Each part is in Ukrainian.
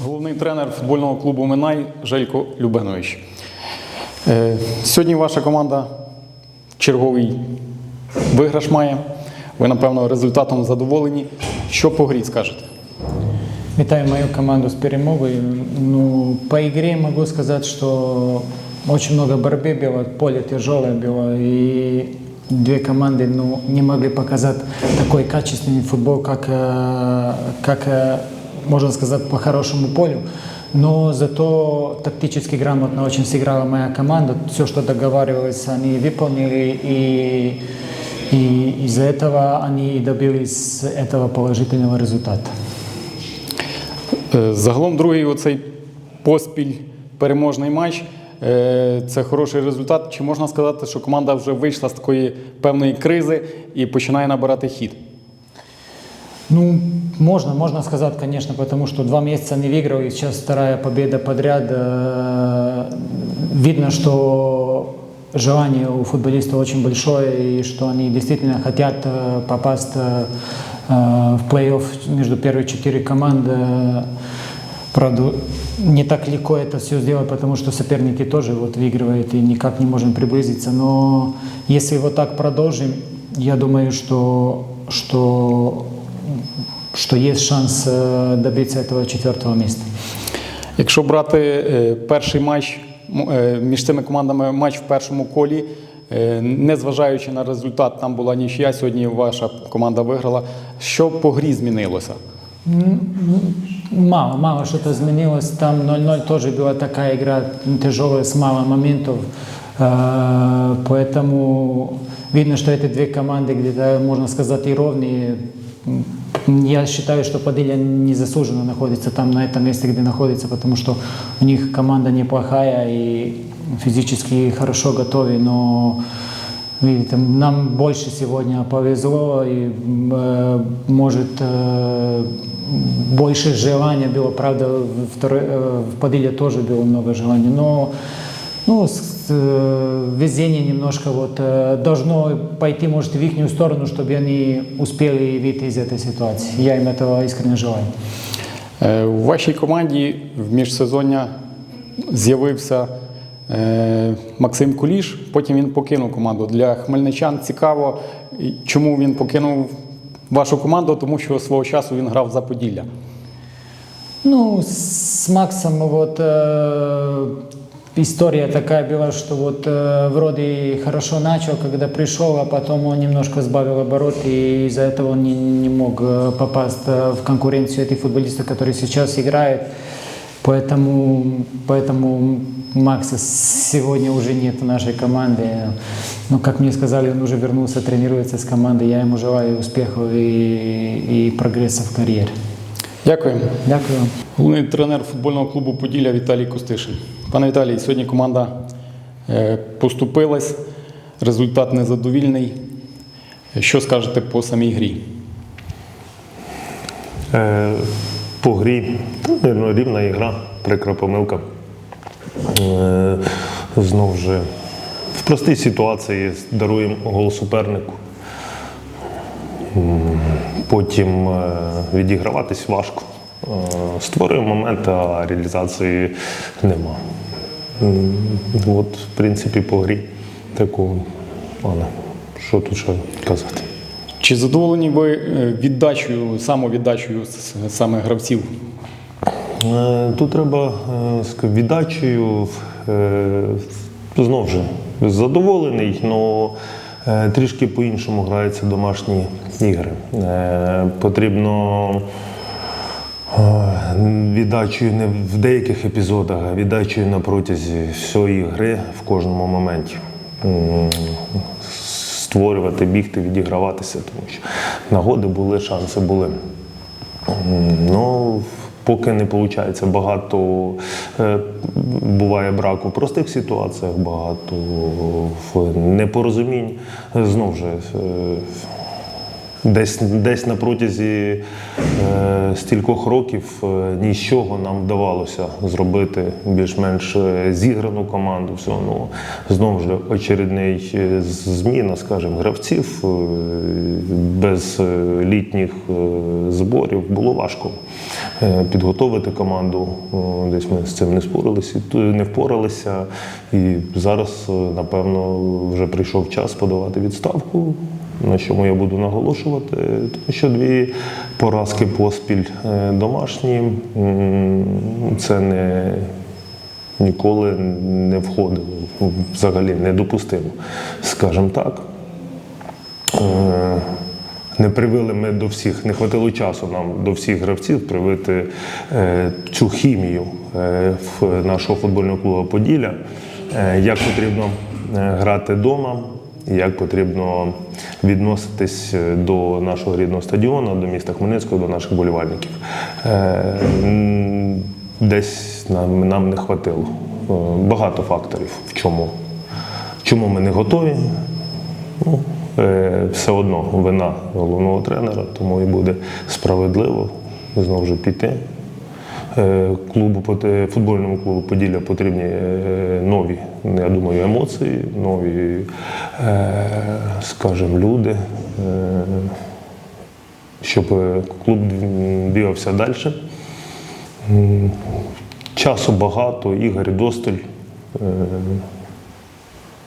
головний тренер футбольного клубу Минай Желько Любенович. Е, Сьогодні ваша команда черговий виграш має. Ви, напевно, результатом задоволені. Що по грі скажете? Витаю мою команду с перемогой. Ну, по игре могу сказать, что очень много борьбы было, поле тяжелое было, и две команды ну, не могли показать такой качественный футбол, как, э, как э, можно сказать, по хорошему полю. Но зато тактически грамотно очень сыграла моя команда. Все, что договаривалось, они выполнили, и, и из-за этого они и добились этого положительного результата. Е, Загалом другий оцей поспіль переможний матч. е, Це хороший результат. Чи можна сказати, що команда вже вийшла з такої певної кризи і починає набирати хід? Ну, можно, можно сказать, конечно, потому что два месяца не выиграл, и сейчас вторая победа подряд. Э, Видно, что желание у футболистов очень большое, и что они действительно хотят э, попасть э, в плей-офф между первые четыре команды. Правда, не так легко это все сделать, потому что соперники тоже вот выигрывают и никак не можем приблизиться. Но если вот так продолжим, я думаю, что, что, что есть шанс э, добиться этого четвертого места. Якщо брати е, перший матч м- е, між цими командами, матч в першому колі, е, незважаючи на результат, там була нічия, сьогодні ваша команда виграла. Що по грі змінилося? Мало, мало что-то изменилось. Там 0-0 тоже была такая игра тяжелая, с мало моментов. Э, Поэтому видно, что эти две команды где-то, можно сказать, и ровные. М, Я считаю, что Подиля незаслуженно находится там, на этом месте, где находится, потому что у них команда неплохая и физически хорошо готовы, но Видите, нам больше сегодня повезло, и м, э, может э, больше желания было, правда, в, второй, э, в Подиле тоже было много желаний, но ну, с- э, везение немножко вот э, должно пойти, может, в их сторону, чтобы они успели выйти из этой ситуации. Я им этого искренне желаю. Е, У вашій команді в міжсезоння з'явився е, Максим Куліш, потім він покинув команду. Для хмельничан цікаво, і чому він покинув вашу команду, тому що свого часу він грав за Поділля. Ну, с Максом вот э, история такая была, что вот э, вроде хорошо начал, когда пришел, а потом он немножко сбавил оборот, и из-за этого он не, не мог э, попасть э, в конкуренцию этих футболистов, которые сейчас играют. Поэтому, поэтому Макса сегодня уже нет в нашей команде. Но, как мне сказали, он уже вернулся, тренируется с командой. Я ему желаю успехов и, и прогресса в карьере. Дякую. Дякую. Головний тренер футбольного клубу Поділля Віталій Костишин. Пане Віталій, сьогодні команда е, поступилась, результат незадовільний. Що скажете по самій грі? Е, По грі, та, рівна ігра, прикра помилка. Е, Знов же в простій ситуації даруємо гол супернику. Потім е, відіграватись важко. Е, Створюємо момент, а реалізації нема. От, в принципі, по грі такого. Але що тут ще казати? Чи задоволені ви е, віддачею, самовіддачею саме гравців? Тут треба сказати, віддачею знову ж задоволений, але трішки по-іншому граються домашні ігри. Е, Потрібно е, віддачею не в деяких епізодах, а віддачею на протязі всієї гри в кожному моменті. Створювати, бігти, відіграватися, тому що нагоди були, шанси були. Ну, поки не виходить, багато е, буває браку в простих ситуаціях, багато в непорозумінь. Знову ж, е, Десь, десь на протязі е, стількох років е, нічого нам вдавалося зробити більш-менш е, зіграну команду. Все, ну, знову ж очередний е, зміна, скажімо, гравців е, без е, літніх е, зборів було важко е, підготовити команду. Десь ми з цим не спорилися, не впоралися. І зараз, напевно, вже прийшов час подавати відставку. На чому я буду наголошувати, тому що дві поразки поспіль е, домашні це не ніколи не входило, взагалі недопустимо, скажімо так. Е, Не привели ми до всіх, не хватило часу нам до всіх гравців привити е, цю хімію в нашого футбольного клубу Поділля, як потрібно грати вдома, як потрібно відноситись е, до нашого рідного стадіону, до міста Хмельницького, до наших болівальників. Е, Десь нам, нам не хватило. Е, Багато факторів, в чому, чому ми не готові. Ну, все одно вина головного тренера, тому і буде справедливо знову ж піти. Е, Клубу футбольному клубу Поділля потрібні е, нові, я думаю, емоції, нові, е, скажімо, люди, щоб клуб бігався далі. Часу багато, ігор досталь.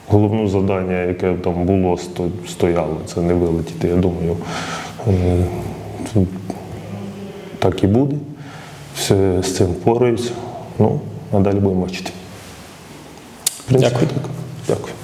Головне завдання, яке там було, стояло, це не вилетіти. Я думаю, так і буде. Все з цим впораються. Ну, а далі будемо бачити. В принципі, Дякую. так.